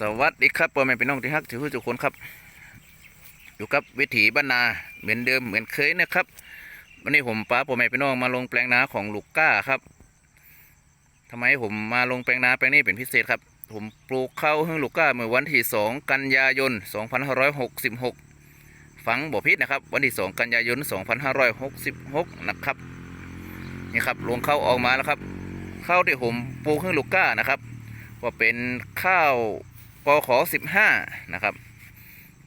สวัสดีครับพ่อแม่พี่น้องที่ฮักทุกทุกคนครับ อยู่กับวิถีบ้านนาเหมือนเดิมเหมือนเคยนะครับ วันนี้ผมป้าพ่อแม่พี่น้องมาลงแปลงนาของลูกก้าครับทำไมผมมาลงแปลงนาแปลงนี้เป็นพิเศษครับ ผมปลูกข้าวให้ลูกก้าเมื่อวันที่ 2 กันยายน 2566 ฝังบ่อพิษนะครับ วันที่ 2 กันยายน 2566 นะครับนี่ครับลงข้าวออกมาแล้วครับข้าวที่ผมปลูกให้ลูกก้านะครับก็เป็นข้าว กขอสิบห้านะครับ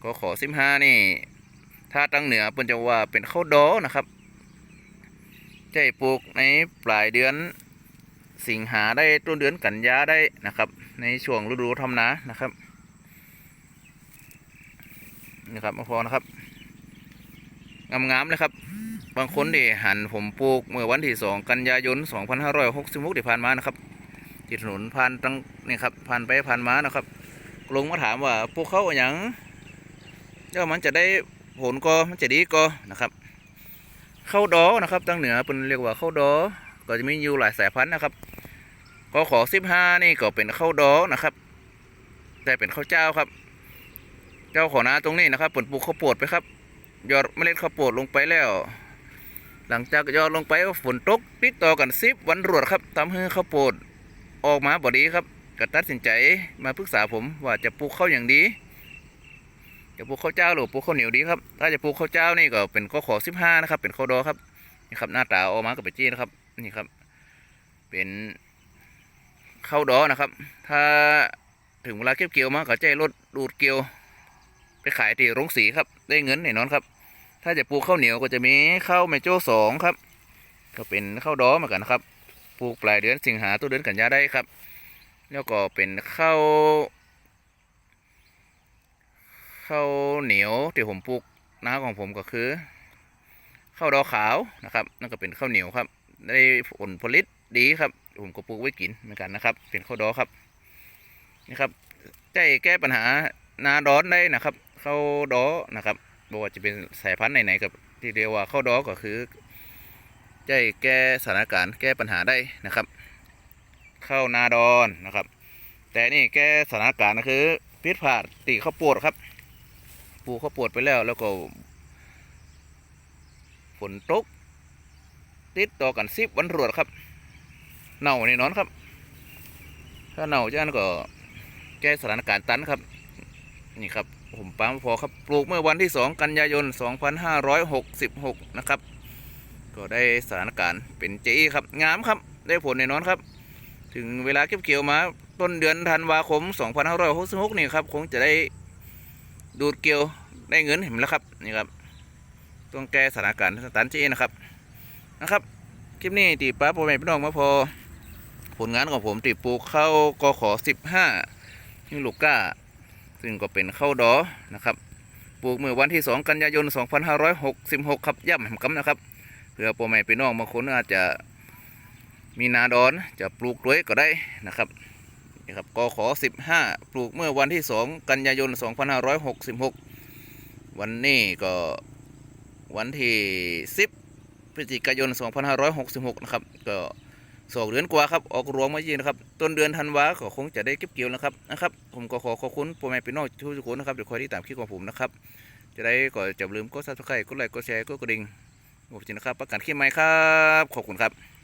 กขอสิบห้านี่ ถ้าตั้งเหนือเปิ้นจะว่าเป็นข้าวดอนะครับใจปลูกในปลายเดือนสิงหาได้ต้นเดือนกันยาได้นะครับ ในช่วงฤดูทำนานะครับนี่ครับพอนะครับงามๆเลยครับ บางคนที่หันผมปลูกเมื่อวันที่2กันยายน2566ที่ผ่านมานะครับที่ถนนผ่านตั้งนี่ครับผ่านไปผ่านมานะครับ ลงมาถามว่าพวกเขาอย่างเจ้ามันจะได้ผลก็มันจะดีก็นะครับข้าวดอนะครับตั้งเหนือเป็นเรียกว่าข้าวดอ ก็จะมีอยู่หลายสายพันธุ์นะครับก็ขอสิบห้านี่ก็เป็นข้าวดอนะครับ แต่เป็นข้าวเจ้าครับ เจ้าขอนาตรงนี้นะครับผลปลูกข้าวโพดไปครับ ยอดเมล็ดข้าวโพดลงไปแล้ว หลังจากยอดลงไปก็ฝนตกติดต่อกันสิบวันรวดครับทำให้ข้าวโพดออกมาบอดีครับ ก็ตัดสินใจมาปรึกษาผมว่าจะปลูกข้าวอย่างดีจะปลูกข้าวเจ้าหรือปลูกข้าวเหนียวดีครับ ถ้าจะปลูกข้าวเจ้านี่ก็เป็นข้อขอสิบห้านะครับ เป็นข้าวดอครับนี่ครับหน้าตาออกมากับเป็ดจี้นะครับนี่ครับ เป็นข้าวดอนะครับ ถ้าถึงเวลาเก็บเกี่ยวมาก็ใจรถดูดเกี่ยว ไปขายที่โรงสีครับ ได้เงินแน่นอนครับ ถ้าจะปลูกข้าวเหนียวก็จะมีข้าวเมโจ้สองครับ ก็เป็นข้าวดอเหมือนกันนะครับ ปลูกปลายเดือนสิงหาตัวเดือนกันยาได้ครับ แล้วก็เป็นข้าวข้าวเหนียวที่ผมปลูกนาของผมก็คือข้าวดอกขาวนะครับนั่นก็เป็นข้าวเหนียวครับ ได้ผลผลิตดีครับ ผมก็ปลูกไว้กินเหมือนกันนะครับ เป็นข้าวดอกครับนี่ครับใจแก้ปัญหานาดอนได้นะครับข้าวดอนะครับบอกว่าจะเป็นสายพันธุ์ไหนๆกับที่เรียกว่าข้าวดอก็คือจแก้สถานการณ์แก้ปัญหาได้นะครับ เข้านาดอนนะครับ แต่นี่แกสถานการณ์ก็คือพิษผาดตีข้าวโพดครับ ปลูกข้าวโพดไปแล้วแล้วก็ฝนตก ติดต่อกันสิบวันรวดครับ เน่าแน่นอนครับ ถ้าเน่าจ้านก็แก้สถานการณ์ตันครับ นี่ครับผมปั๊มพอครับ ปลูกเมื่อวันที่ 2 กันยายน 2566 นะครับ ก็ได้สถานการณ์เป็นเจีครับ งามครับ ได้ผลแน่นอนครับ ถึงเวลาเก็บเกี่ยวมา ต้นเดือนธันวาคม 2566 นี่ครับ คงจะได้ดูดเกี่ยวได้เงินเห็นแล้วครับนี่ครับต้องแก้สถานการณ์สถานเจีนะครับนะครับ คลิปนี้ตีป้าพ่อแม่พี่น้องมาพอ ผลงานของผมตีปลูกข้าวกขอ15นี่ลูกก้า ซึ่งก็เป็นข้าวดอนะครับปลูกเมื่อวันที่ 2 กันยายน 2566 ครับย่ำแหมกำนะครับเพื่อพ่อแม่พี่น้องบางคนอาจจะ มีนาดอนจะปลูกด้วยก็ได้นะครับนี่ครับกขอ15 ปลูกเมื่อวันที่ 2 กันยายน 2566 วันนี้ก็วันที่ 10 พฤศจิกายน 2566 นะครับ ก็สองเดือนกว่าครับ ออกรวงมายีนะครับ ต้นเดือนธันวาก็คงจะได้เก็บเกี่ยวนะครับนะครับ ผมก็ขอขอบคุณพ่อแม่พี่น้องทุกคนนะครับเดี๋ยวคอยที่ตามคลิปของผมนะครับ จะได้ก็จะอย่าลืมกดซับสไครต์กดไลค์กดแชร์กดกระดิ่งผมจริงนะครับ ประกันคลิปใหม่ครับ ขอบคุณครับ